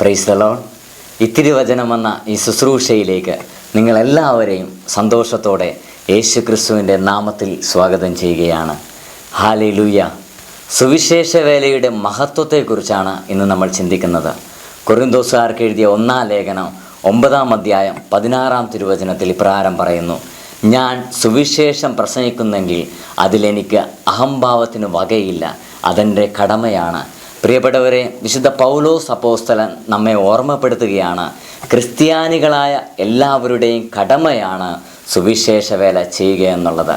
Price ദലോൺ ഇത്തിരി വചനമെന്ന ഈ ശുശ്രൂഷയിലേക്ക് നിങ്ങളെല്ലാവരെയും സന്തോഷത്തോടെ യേശു ക്രിസ്തുവിന്റെ നാമത്തിൽ സ്വാഗതം ചെയ്യുകയാണ്. ഹാലി ലൂയ സുവിശേഷ വേലയുടെ മഹത്വത്തെക്കുറിച്ചാണ് ഇന്ന് നമ്മൾ ചിന്തിക്കുന്നത്. കുറിന്തോസുകാർക്ക് എഴുതിയ ഒന്നാം ലേഖനം ഒമ്പതാം അധ്യായം പതിനാറാം തിരുവചനത്തിൽ ഇപ്രകാരം പറയുന്നു. ഞാൻ സുവിശേഷം പ്രസംഗിക്കുന്നെങ്കിൽ അതിലെനിക്ക് അഹംഭാവത്തിന് വകയില്ല. അതെന്റെ കടമയാണ്. പ്രിയപ്പെട്ടവരെ വിശുദ്ധ പൗലോസ് അപ്പോസ്തലൻ നമ്മെ ഓർമ്മപ്പെടുത്തുകയാണ്. ക്രിസ്ത്യാനികളായ എല്ലാവരുടെയും കടമയാണ് സുവിശേഷ വേല ചെയ്യുക എന്നുള്ളത്.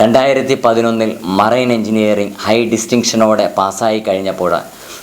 രണ്ടായിരത്തി പതിനൊന്നിൽ മറൈൻ എഞ്ചിനീയറിംഗ് ഹൈ ഡിസ്റ്റിങ്ഷനോടെ പാസ്സായി കഴിഞ്ഞപ്പോൾ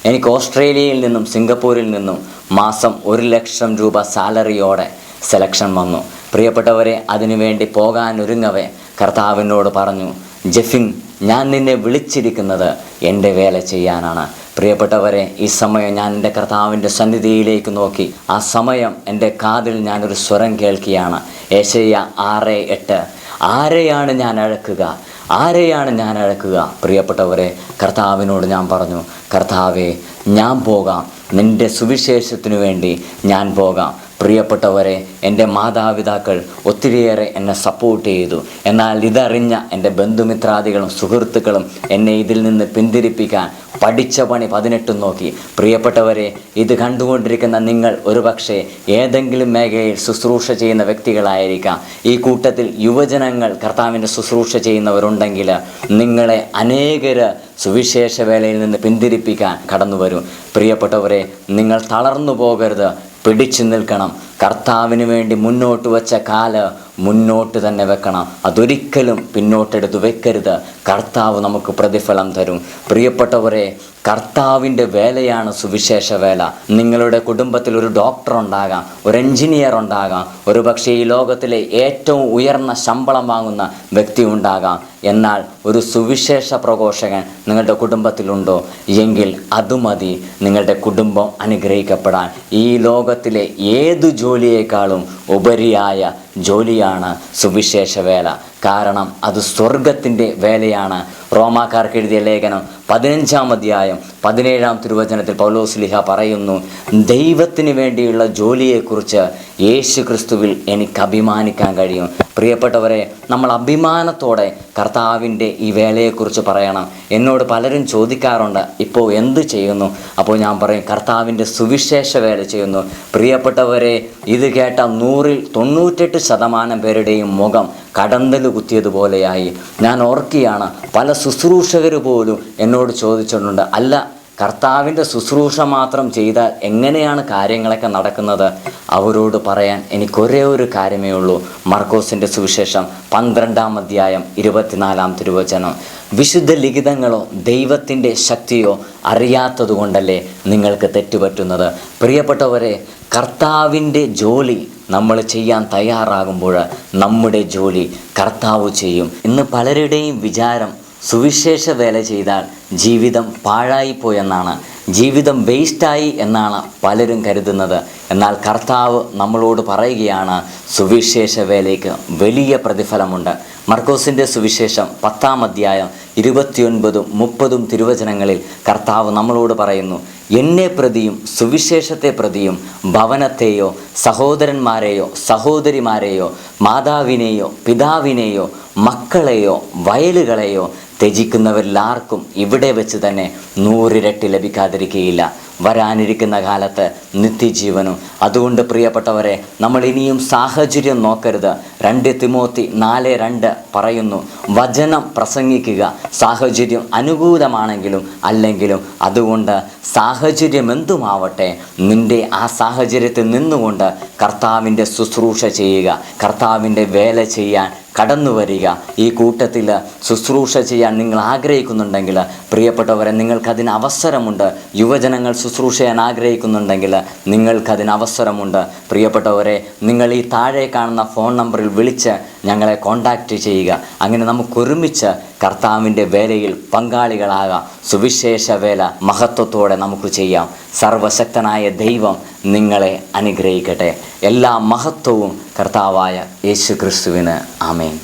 എനിക്ക് ഓസ്ട്രേലിയയിൽ നിന്നും സിംഗപ്പൂരിൽ നിന്നും മാസം ഒരു ലക്ഷം രൂപ സാലറിയോടെ സെലക്ഷൻ വന്നു. പ്രിയപ്പെട്ടവരെ അതിനുവേണ്ടി പോകാനൊരുങ്ങവേ കർത്താവിനോട് പറഞ്ഞു ജെഫിൻ ഞാൻ നിന്നെ വിളിച്ചിരിക്കുന്നത് എന്റെ വേല ചെയ്യാനാണ്. പ്രിയപ്പെട്ടവരെ ഈ സമയം ഞാൻ എന്റെ കർത്താവിന്റെ സന്നിധിയിലേക്ക് നോക്കി. ആ സമയം എന്റെ കാതിൽ ഞാനൊരു സ്വരം കേൾക്കുകയാണ്. ഏശയ്യ ആറ് എട്ട്. ആരെയാണ് ഞാൻ അഴക്കുക? ആരെയാണ് ഞാൻ അഴക്കുക? പ്രിയപ്പെട്ടവരെ കർത്താവിനോട് ഞാൻ പറഞ്ഞു കർത്താവെ ഞാൻ പോകാം. നിന്റെ സുവിശേഷത്തിനു വേണ്ടി ഞാൻ പോകാം. പ്രിയപ്പെട്ടവരെ എന്റെ മാതാപിതാക്കൾ ഒത്തിരിയേറെ എന്നെ സപ്പോർട്ട് ചെയ്തു. എന്നാൽ ഇതറിഞ്ഞ എന്റെ ബന്ധുമിത്രാദികളും സുഹൃത്തുക്കളും എന്നെ ഇതിൽ നിന്ന് പിന്തിരിപ്പിക്കാൻ പഠിച്ച പണി പതിനെട്ടും നോക്കി. പ്രിയപ്പെട്ടവരെ ഇത് കണ്ടുകൊണ്ടിരിക്കുന്ന നിങ്ങൾ ഒരുപക്ഷെ ഏതെങ്കിലും മേഖലയിൽ ശുശ്രൂഷ ചെയ്യുന്ന വ്യക്തികളായിരിക്കാം. ഈ കൂട്ടത്തിൽ യുവജനങ്ങൾ കർത്താവിന്റെ ശുശ്രൂഷ ചെയ്യുന്നവരുണ്ടെങ്കിൽ നിങ്ങളെ അനേകർ സുവിശേഷ വേലയിൽ നിന്ന് പിന്തിരിപ്പിക്കാൻ കടന്നു വരും പ്രിയപ്പെട്ടവരെ നിങ്ങൾ തളർന്നു പോകരുത്. പിടിച്ചു നിൽക്കണം. കർത്താവിന് വേണ്ടി മുന്നോട്ട് വച്ച കാൽ മുന്നോട്ട് തന്നെ വെക്കണം. അതൊരിക്കലും പിന്നോട്ടെടുത്ത് വെക്കരുത്. കർത്താവ് നമുക്ക് പ്രതിഫലം തരും. പ്രിയപ്പെട്ടവരെ കർത്താവിന്റെ വേലയാണ് സുവിശേഷ വേല. നിങ്ങളുടെ കുടുംബത്തിൽ ഒരു ഡോക്ടർ ഉണ്ടാകാം ഒരു എഞ്ചിനീയർ ഉണ്ടാകാം ഒരു പക്ഷേ ഈ ലോകത്തിലെ ഏറ്റവും ഉയർന്ന ശമ്പളം വാങ്ങുന്ന വ്യക്തി ഉണ്ടാകാം. എന്നാൽ ഒരു സുവിശേഷ പ്രഘോഷകൻ നിങ്ങളുടെ കുടുംബത്തിലുണ്ടോ? എങ്കിൽ അത് മതി. നിങ്ങളുടെ കുടുംബം അനുഗ്രഹിക്കപ്പെടാൻ. ഈ ലോകത്തിലെ ഏതു ജോലിയേക്കാളും ഉപരിയായ ജോലിയാണ് സുവിശേഷ വേല കാരണം അത് സ്വർഗത്തിന്റെ വേലയാണ്. റോമാക്കാർക്ക് എഴുതിയ ലേഖനം പതിനഞ്ചാം അധ്യായം പതിനേഴാം തിരുവചനത്തിൽ പൗലോസ് പൗലോസ്ലിഹ പറയുന്നു ദൈവത്തിന് വേണ്ടിയുള്ള ജോലിയെക്കുറിച്ച് യേശു ക്രിസ്തുവിൽ എനിക്ക് അഭിമാനിക്കാൻ കഴിയും. പ്രിയപ്പെട്ടവരെ നമ്മൾ അഭിമാനത്തോടെ കർത്താവിന്റെ ഈ വേലയെക്കുറിച്ച് പറയണം. എന്നോട് പലരും ചോദിക്കാറുണ്ട് ഇപ്പോൾ എന്ത് ചെയ്യുന്നു? അപ്പോൾ ഞാൻ പറയും കർത്താവിന്റെ സുവിശേഷ വേല ചെയ്യുന്നു. പ്രിയപ്പെട്ടവരെ ഇത് കേട്ട നൂറിൽ തൊണ്ണൂറ്റെട്ട് ശതമാനം പേരുടെയും മുഖം കടന്തൽ കുത്തിയതുപോലെയായി. ഞാൻ ഓർക്കുകയാണ് പല ശുശ്രൂഷകർ പോലും എന്നോട് ചോദിച്ചിട്ടുണ്ട് അല്ല കർത്താവിന്റെ ശുശ്രൂഷ മാത്രം ചെയ്താൽ എങ്ങനെയാണ് കാര്യങ്ങളൊക്കെ നടക്കുന്നത് അവരോട് പറയാൻ എനിക്കൊരേ ഒരു കാര്യമേ ഉള്ളൂ. മർക്കോസിന്റെ സുവിശേഷം പന്ത്രണ്ടാം അധ്യായം ഇരുപത്തിനാലാം തിരുവചനം. വിശുദ്ധ ലിഖിതങ്ങളോ ദൈവത്തിന്റെ ശക്തിയോ അറിയാത്തതുകൊണ്ടല്ലേ നിങ്ങൾക്ക് തെറ്റുപറ്റുന്നത്? പ്രിയപ്പെട്ടവരെ കർത്താവിന്റെ ജോലി നമ്മൾ ചെയ്യാൻ തയ്യാറാകുമ്പോൾ നമ്മുടെ ജോലി കർത്താവ് ചെയ്യും ഇന്ന് പലരുടെയും വിചാരം സുവിശേഷ വേല ചെയ്താൽ ജീവിതം പാഴായിപ്പോയെന്നാണ് ജീവിതം വേസ്റ്റായി എന്നാണ് പലരും കരുതുന്നത്. എന്നാൽ കർത്താവ് നമ്മളോട് പറയുകയാണ് സുവിശേഷ വേലയ്ക്ക് വലിയ പ്രതിഫലമുണ്ട്. മർക്കോസിന്റെ സുവിശേഷം പത്താം അധ്യായം ഇരുപത്തിയൊൻപതും മുപ്പതും തിരുവചനങ്ങളിൽ കർത്താവ് നമ്മളോട് പറയുന്നു എന്നെ പ്രതിയും സുവിശേഷത്തെ പ്രതിയും ഭവനത്തെയോ സഹോദരന്മാരെയോ സഹോദരിമാരെയോ മാതാവിനെയോ പിതാവിനെയോ മക്കളെയോ വയലുകളെയോ ത്യജിക്കുന്നവരിലാർക്കും ഇവിടെ വെച്ച് തന്നെ നൂറിരട്ടി ലഭിക്കാതിരിക്കുകയില്ല വരാനിരിക്കുന്ന കാലത്ത് നിത്യജീവനും. അതുകൊണ്ട് പ്രിയപ്പെട്ടവരെ നമ്മൾ ഇനിയും സാഹചര്യം നോക്കരുത്. രണ്ട് തിമോത്തി നാല് രണ്ട് പറയുന്നു. വചനം പ്രസംഗിക്കുക. സാഹചര്യം അനുകൂലമാണെങ്കിലും അല്ലെങ്കിലും അതുകൊണ്ട് സാഹചര്യം എന്തുമാവട്ടെ നിന്റെ ആ സാഹചര്യത്തിൽ നിന്നുകൊണ്ട് കർത്താവിന്റെ ശുശ്രൂഷ ചെയ്യുക. കർത്താവിന്റെ വേല ചെയ്യാൻ കടന്നു വരിക. ഈ കൂട്ടത്തിൽ ശുശ്രൂഷ ചെയ്യാൻ നിങ്ങൾ ആഗ്രഹിക്കുന്നുണ്ടെങ്കിൽ പ്രിയപ്പെട്ടവരെ നിങ്ങൾക്കതിന് അവസരമുണ്ട്. യുവജനങ്ങൾ ശുശ്രൂഷ ചെയ്യാൻ ആഗ്രഹിക്കുന്നുണ്ടെങ്കിൽ നിങ്ങൾക്കതിന് അവസരമുണ്ട്. പ്രിയപ്പെട്ടവരെ നിങ്ങൾ ഈ താഴെ കാണുന്ന ഫോൺ നമ്പറിൽ വിളിച്ച് ഞങ്ങളെ കോണ്ടാക്റ്റ് ചെയ്യുക. അങ്ങനെ നമുക്കൊരുമിച്ച് കർത്താവിന്റെ വേലയിൽ പങ്കാളികളാകാം. സുവിശേഷ വേല മഹത്വത്തോടെ നമുക്ക് ചെയ്യാം. സർവശക്തനായ ദൈവം നിങ്ങളെ അനുഗ്രഹിക്കട്ടെ. എല്ലാ മഹത്വവും കർത്താവായ യേശു ക്രിസ്തുവിന് ആമേൻ.